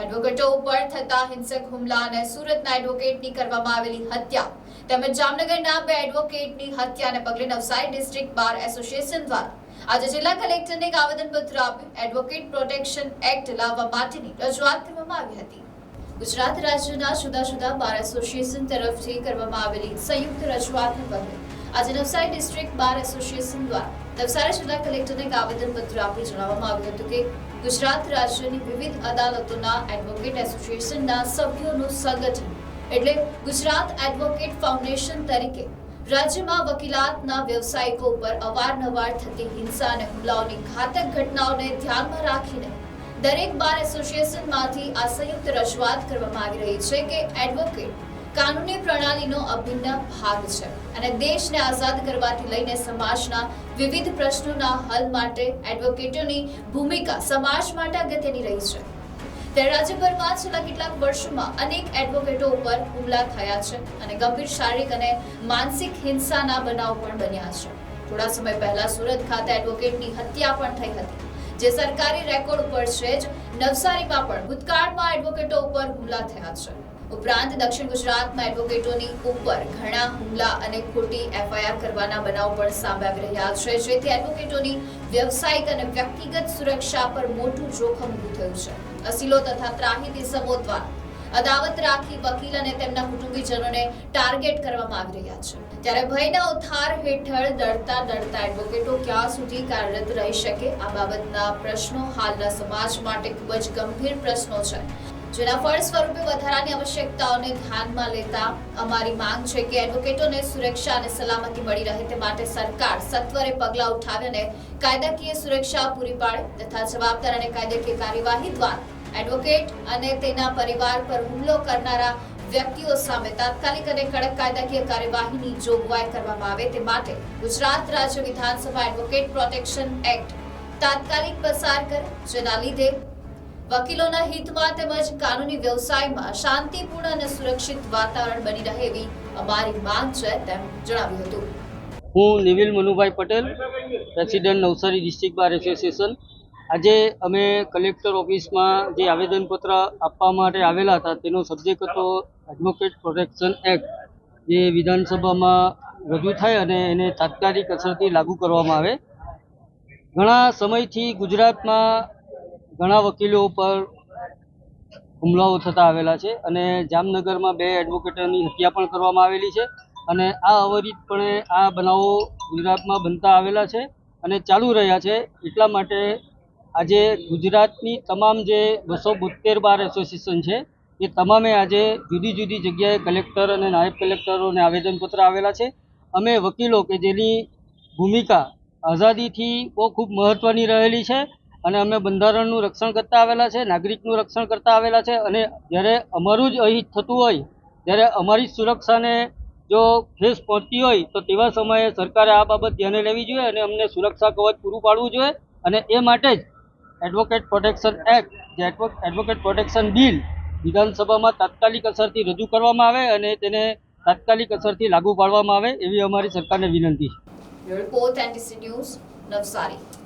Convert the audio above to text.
એડવોકેટો ઉપર થતા હિંસક હુમલા અને સુરતના એડવોકેટની કરવામાં આવેલી હત્યા તેમજ જામનગરના બે એડવોકેટની હત્યાને પગલે નવસારી ડિસ્ટ્રિક્ટ બાર એસોસિએશન દ્વારા આજે જિલ્લા કલેક્ટરને એક આવેદનપત્ર આપ્યું એડવોકેટ પ્રોટેક્શન એક્ટ લાવવા માટેની રજૂઆત કરવામાં આવી હતી. ગુજરાત રાજ્યના જુદા જુદા બાર એસોસિએશન તરફથી કરવામાં આવેલી સંયુક્ત રજૂઆતને પગલે આજે નવસારી ડિસ્ટ્રિક્ટ બાર એસોસિએશન દ્વારા નવસારી જિલ્લા કલેક્ટરને એક આવેદનપત્ર આપી જણાવવામાં આવ્યું હતું કે ગુજરાત રાજ્યની વિવિધ અદાલતોના એડવોકેટ એસોસિએશનના સભ્યોનું સંગઠન એટલે ગુજરાત એડવોકેટ ફાઉન્ડેશન તરીકે રાજ્યમાં વકીલાતના વ્યવસાયિકો ઉપર અવારનવાર થતી હિંસા અને હુમલાઓની ઘાતક ઘટનાઓને ધ્યાનમાં રાખીને દરેક બાર એસોસિએશનમાંથી આ સંયુક્ત રજૂઆત કરવામાં આવી રહી છે કે એડવોકેટ પ્રણાલીનો અભિન્ન ભાગ છે અને દેશને આઝાદ કરવાથી લઈને સમાજના વિવિધ પ્રશ્નોના હલ માટે એડવોકેટોની ભૂમિકા સમાજ માટે અગત્યની રહી છે. ત્યારે રાજ્યભરમાં છેલ્લા કેટલાક વર્ષોમાં અનેક એડવોકેટો ઉપર હુમલા થયા છે અને ગંભીર શારીરિક અને માનસિક હિંસાના બનાવ પણ બન્યા છે. થોડા સમય પહેલા સુરત ખાતે એડવોકેટની હત્યા પણ થઈ હતી, જે સરકારી રેકોર્ડ ઉપર છે જ નવસારીમાં પણ ભૂતકાળમાં એડવોકેટો ઉપર હુમલા થયા છે. ઉપરાંત દક્ષિણ ગુજરાતમાં એડવોકેટોની ઉપર ઘણા હુમલા અને ખોટી એફઆઈઆર કરવાના બનાવ પણ સામે આવી રહ્યા છે. જેથી એડવોકેટોની વ્યવસાયિક અને વ્યક્તિગત સુરક્ષા પર મોટું જોખમ ઊભું થયું છે. અસીલો તથા ત્રાહિત ઇસમો દ્વારા અદાવત રાખી વકીલ અને તેમના કુટુંબીજનોને ટાર્ગેટ કરવામાં આવી રહ્યા છે. ત્યારે ભયના ઉથાર હેઠળ દળતા દળતા એડવોકેટો ક્યાં સુધી કાર્યરત રહી શકે આ બાબતના પ્રશ્નો હાલના સમાજ માટે ખૂબ જ ગંભીર પ્રશ્નો છે. જેના ફળ સ્વરૂપે વધારાની આવશ્યકતાઓને ધ્યાનમાં લેતા અમારી માંગ છે કે એડવોકેટોને સુરક્ષા અને સલામતી મળી રહે તે માટે સરકાર સત્વરે પગલાં ઉઠાવીને કાયદાકીય સુરક્ષા પૂરી પાડે તથા જવાબદાર અને કાયદાકીય કાર્યવાહી દ્વારા એડવોકેટ અને તેના પરિવાર પર હુમલો કરનારા વ્યક્તિઓ સામે તાત્કાલિક અને કડક કાયદાકીય કાર્યવાહીની જોગવાઈ કરવામાં આવે તે માટે ગુજરાત રાજ્ય વિધાનસભા એડવોકેટ પ્રોટેક્શન એક્ટ તાત્કાલિક પસાર કરે, જેના લીધે વકીલોના હિતમાં તેમજ કાનૂની વ્યવસાયમાં શાંતિપૂર્ણ અને સુરક્ષિત વાતાવરણ બની રહે એવી અમારી માંગ છે તેમ જણાવ્યું હતું. હું Nivil Manubhai Patel, president Navsari district bar association આજે અમે કલેક્ટર ઓફિસમાં જે આવેદનપત્ર આપવા માટે આવેલા હતા, તેનો સબ્જેક્ટ હતો એડવોકેટ પ્રોટેક્શન એક્ટ જે વિધાનસભામાં રજૂ થાય અને એને તાત્કાલિક અસરથી લાગુ કરવામાં આવે. ઘણા સમયથી ગુજરાતમાં ઘણા વકીલો ઉપર હુમલાઓ થતા આવેલા છે અને જામનગરમાં બે એડવોકેટની હત્યા પણ કરવામાં આવેલી છે અને આ અવરિતપણે આ બનાવો ગુજરાતમાં બનતા આવેલા છે અને ચાલુ રહ્યા છે. એટલા માટે આજે ગુજરાતની તમામ જે બસો બોતેર બાર એસોસિએશન છે એ તમામે આજે જુદી જુદી જગ્યાએ કલેક્ટર અને નાયબ કલેક્ટરોને આવેદનપત્ર આવેલા છે. અમે વકીલો કે જેની ભૂમિકા આઝાદીથી બહુ ખૂબ મહત્ત્વની રહેલી છે અને અમે બંધારણનું રક્ષણ કરતા આવેલા છે, નાગરિકનું રક્ષણ કરતા આવેલા છે અને જ્યારે અમારું જ અહીં થતું હોય, ત્યારે અમારી સુરક્ષાને જો ફેસ પહોંચતી હોય, તો તેવા સમયે સરકારે આ બાબત ધ્યાને લેવી જોઈએ અને અમને સુરક્ષા કવચ પૂરું પાડવું જોઈએ અને એ માટે જ એડવોકેટ પ્રોટેક્શન એક્ટ જે એડવોકેટ પ્રોટેક્શન બિલ વિધાનસભામાં તાત્કાલિક અસરથી રજૂ કરવામાં આવે અને તેને તાત્કાલિક અસરથી લાગુ પાડવામાં આવે, એવી અમારી સરકારને વિનંતી છે. નવસારી